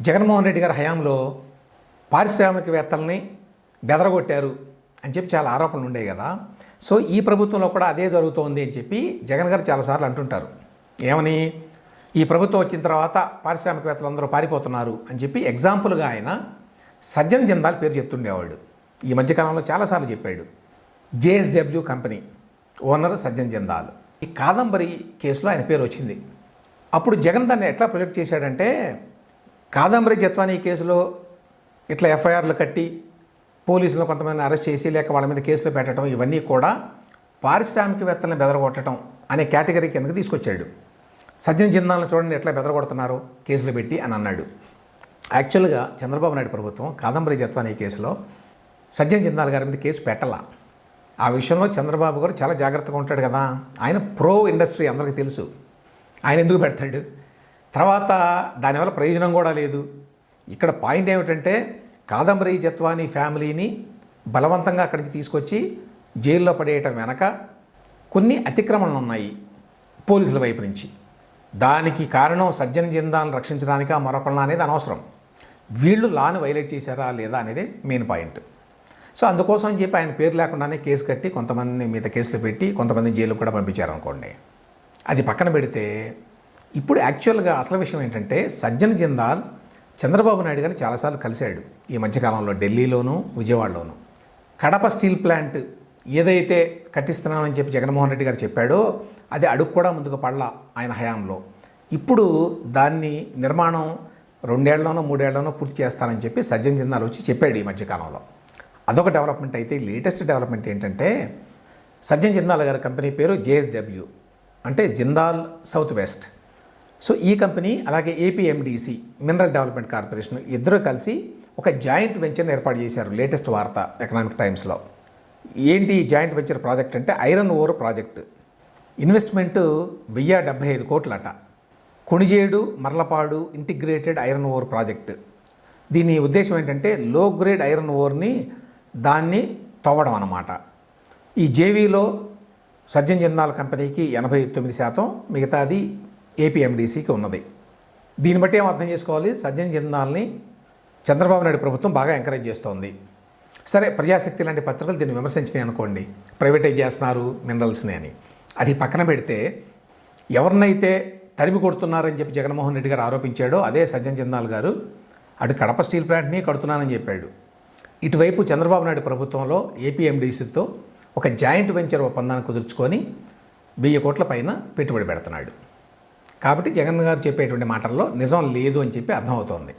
జగన్మోహన్ రెడ్డి గారి హయాంలో పారిశ్రామికవేత్తల్ని బెదరగొట్టారు అని చెప్పి చాలా ఆరోపణలు ఉండేవి కదా. సో ఈ ప్రభుత్వంలో కూడా అదే జరుగుతోంది అని చెప్పి జగన్ గారు చాలాసార్లు అంటుంటారు. ఏమని? ఈ ప్రభుత్వం వచ్చిన తర్వాత పారిశ్రామికవేత్తలు అందరూ పారిపోతున్నారు అని చెప్పి ఎగ్జాంపుల్గా ఆయన సజ్జన్ జిందాల్ పేరు చెప్తుండేవాడు. ఈ మధ్యకాలంలో చాలాసార్లు చెప్పాడు. JSW company owner Sajjan Jindal. ఈ కాదంబరి కేసులో ఆయన పేరు వచ్చింది. అప్పుడు జగన్ దాన్ని ఎట్లా ప్రొజెక్ట్ చేశాడంటే కాదంబరి జత్వానీ కేసులో ఇట్లా ఎఫ్ఐఆర్లు కట్టి పోలీసులు కొంతమంది అరెస్ట్ చేసి లేక వాళ్ళ మీద కేసులు పెట్టడం ఇవన్నీ కూడా పారిశ్రామికవేత్తలను బెదరగొట్టడం అనే కేటగిరీ కిందకి తీసుకొచ్చాడు. సజ్జన్ జిందాలను చూడండి ఎట్లా బెదరగొడుతున్నారు కేసులు పెట్టి అని అన్నాడు. యాక్చువల్గా చంద్రబాబు నాయుడు ప్రభుత్వం కాదంబరి జత్వానీ కేసులో సజ్జన్ జిందాల్ గారి మీద కేసు పెట్టలా. ఆ విషయంలో చంద్రబాబు గారు చాలా జాగ్రత్తగా ఉంటాడు కదా. ఆయన ప్రో ఇండస్ట్రీ అందరికీ తెలుసు. ఆయన ఎందుకు పెడతాడు? తర్వాత దానివల్ల ప్రయోజనం కూడా లేదు. ఇక్కడ పాయింట్ ఏమిటంటే కాదంబరి జత్వాని ఫ్యామిలీని బలవంతంగా అక్కడి నుంచి తీసుకొచ్చి జైల్లో పడేయటం వెనక కొన్ని అతిక్రమణలు ఉన్నాయి పోలీసుల వైపు నుంచి. దానికి కారణం సజ్జన జిందాలను రక్షించడానికా మరొకళ్ళ అనేది అనవసరం. వీళ్ళు లాని వైలేట్ చేశారా లేదా అనేది మెయిన్ పాయింట్. సో అందుకోసం అని చెప్పి ఆయన పేరు లేకుండానే కేసు కట్టి కొంతమంది మీద కేసులు పెట్టి కొంతమంది జైలు కూడా పంపించారనుకోండి. అది పక్కన పెడితే ఇప్పుడు యాక్చువల్గా అసలు విషయం ఏంటంటే సజ్జన జిందాల్ చంద్రబాబు నాయుడు గారిని చాలాసార్లు కలిశాడు. ఈ మధ్యకాలంలో ఢిల్లీలోను విజయవాడలోను. కడప స్టీల్ ప్లాంట్ ఏదైతే కట్టిస్తున్నామని చెప్పి జగన్మోహన్ రెడ్డి గారు చెప్పాడో అది అడుగు కూడా ముందుకు పడలా ఆయన హయాంలో. ఇప్పుడు దాన్ని నిర్మాణం రెండేళ్ళలోనో మూడేళ్ళలోనో పూర్తి చేస్తానని చెప్పి సజ్జన్ జిందాల్ వచ్చి చెప్పాడు ఈ మధ్యకాలంలో అదొక డెవలప్మెంట్ అయితే లేటెస్ట్ డెవలప్మెంట్ ఏంటంటే సజ్జన్ జిందాల్ గారి కంపెనీ పేరు జేఎస్డబ్ల్యూ. అంటే జిందాల్ సౌత్ వెస్ట్. సో ఈ కంపెనీ అలాగే ఏపీఎండిసి మినరల్ డెవలప్మెంట్ కార్పొరేషన్ ఇద్దరు కలిసి ఒక జాయింట్ వెంచర్ని ఏర్పాటు చేశారు లేటెస్ట్ వార్త ఎకనామిక్ టైమ్స్లో. ఏంటి ఈ జాయింట్ వెంచర్ ప్రాజెక్ట్ అంటే ఐరన్ ఓర్ ప్రాజెక్ట్. ఇన్వెస్ట్మెంట్ వెయ్యి డెబ్బై ఐదు కోట్లట. Konijedu Marlapadu integrated iron ore project. దీని ఉద్దేశం ఏంటంటే లో గ్రేడ్ ఐరన్ ఓర్ని దాన్ని తవ్వడం అన్నమాట. ఈ జేవీలో సజ్జన్ జిందాల్ కంపెనీకి ఎనభై తొమ్మిది శాతం మిగతాది ఏపీఎండీసీకి ఉన్నది. దీన్ని బట్టి ఏం అర్థం చేసుకోవాలి? సజ్జన్ జిందాల్ని చంద్రబాబు నాయుడు ప్రభుత్వం బాగా ఎంకరేజ్ చేస్తోంది. సరే ప్రజాశక్తి లాంటి పత్రికలు దీన్ని విమర్శించినాయి అనుకోండి. ప్రైవేటైజ్ చేస్తున్నారు మినరల్స్ని అని. అది పక్కన పెడితే ఎవరినైతే తరిమి కొడుతున్నారని చెప్పి జగన్మోహన్ రెడ్డి గారు ఆరోపించాడో అదే సజ్జన్ జిందాల్ గారు అటు కడప స్టీల్ ప్లాంట్ని కడుతున్నానని చెప్పాడు. ఇటువైపు చంద్రబాబు నాయుడు ప్రభుత్వంలో ఏపీఎండీసీతో ఒక జాయింట్ వెంచర్ ఒప్పందాన్ని కుదుర్చుకొని వెయ్యి కోట్ల పైన పెట్టుబడి పెడుతున్నాడు. కాబట్టి జగన్ గారు చెప్పేటువంటి మాటల్లో నిజం లేదు అని చెప్పి అర్థమవుతోంది.